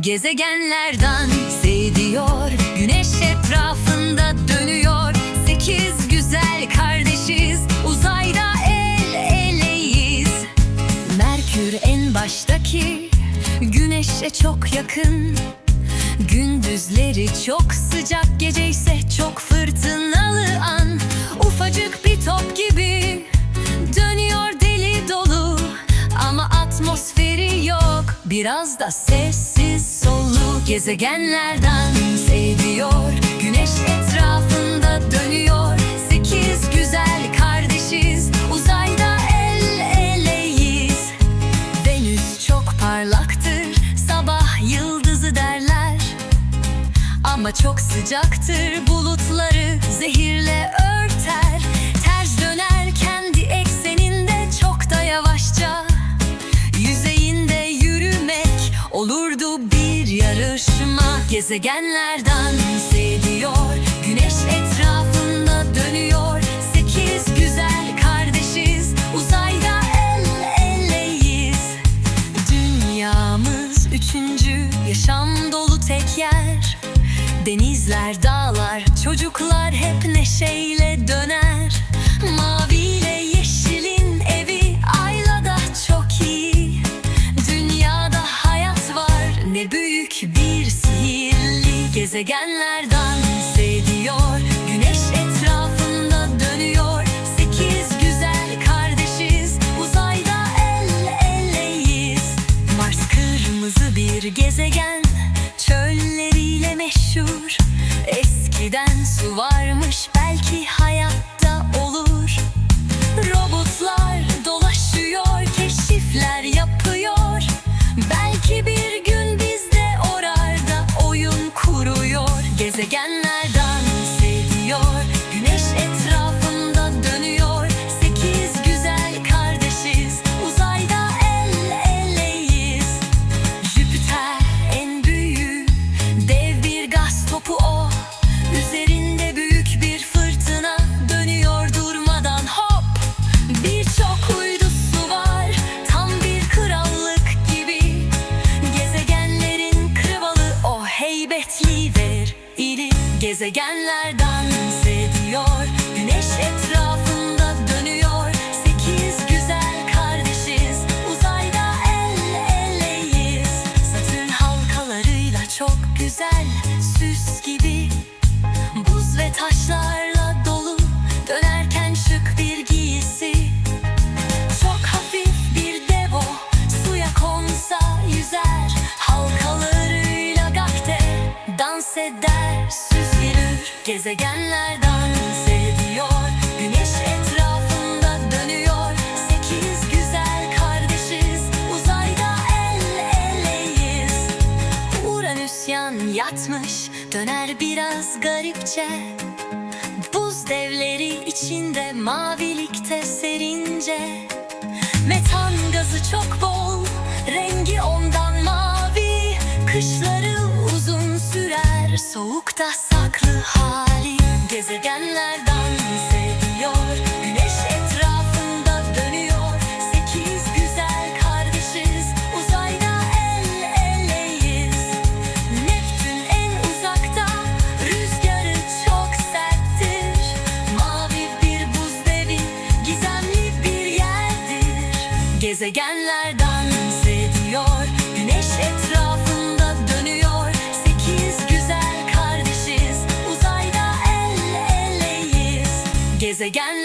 Gezegenlerden ediyor Güneş etrafında dönüyor. Sekiz güzel kardeşiz Uzayda el eleyiz. Merkür en baştaki Güneşe çok yakın. Gündüzleri çok sıcak Gece ise çok fırtınalı an. Ufacık bir top gibi Dönüyor deli dolu. Ama atmosferi yok Biraz da solu Gezegenlerden ediyor Güneş etrafında dönüyor. Sekiz güzel kardeşiz. Uzayda el eleyiz. Venüs çok parlaktır. Sabah yıldızı derler. Ama çok sıcaktır. Bulutları zehirle örter yarışma Gezegenlerden ediyor Güneş etrafında dönüyor. Sekiz güzel kardeşiz. Uzayda el eleyiz. Dünyamız üçüncü yaşam dolu tek yer. Denizler, dağlar, çocuklar hep neşeyle döner sihirli Gezegenlerden ediyor Güneş etrafında dönüyor. Sekiz güzel kardeşiz Uzayda el eleyiz. Mars kırmızı bir gezegen Çölleriyle meşhur. Eskiden su varmış belki hayatta iri Gezegenlerden ediyor. Güneş etrafında verir Gezegenlerden ediyor. Güneş etrafında dönüyor. Sekiz güzel kardeşiz. Uzayda el eleyiz. Uranüs yan yatmış. Döner biraz garipçe. Buz devleri içinde Mavilikte serince. Metan gazı çok bol. Rengi ondan mavi. Kışları uzun sürer. Soğukta hali Gezegenlerden ediyor. Güneş etrafında dönüyor. Sekiz güzel kardeşiz. Uzayda el eleyiz. Neptün en uzakta. Rüzgarı çok serttir. Mavi bir buz devi Gizemli bir yerdir. Gezegenlerden kardeşiz